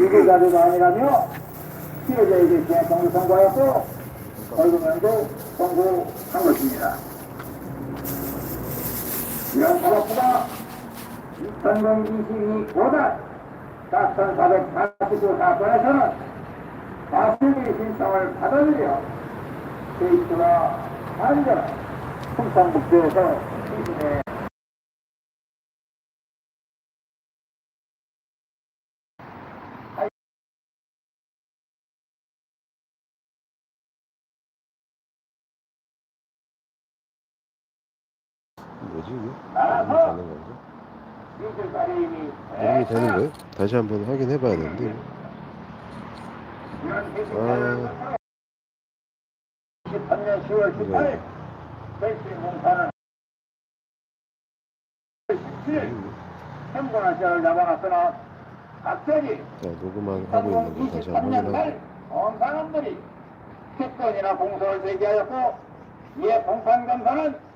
유기자료가 아니라며 피해자에게 계약성을 선고하였고 벌금형도 선고한 것입니다. 이런 사법부가 2022보다 4,449 사건에서는 과실비 신청을 받아들여 케이스가 안전한 충청북도에서 뭐지 이게? 이게 되는 건가? 이름이 되는 거예요? 다시 한번 확인해 봐야 되는데 아. 해직자를 13년 10월 18일 벨스인 공사는 17일 행본한 시간을 잡아놨으나 갑자기 자 녹음만 하고 있는 거 다시 한번 2023년 말 확인하고 검사관들이 특권이나 공소를 제기하였고 이에 공판 검사는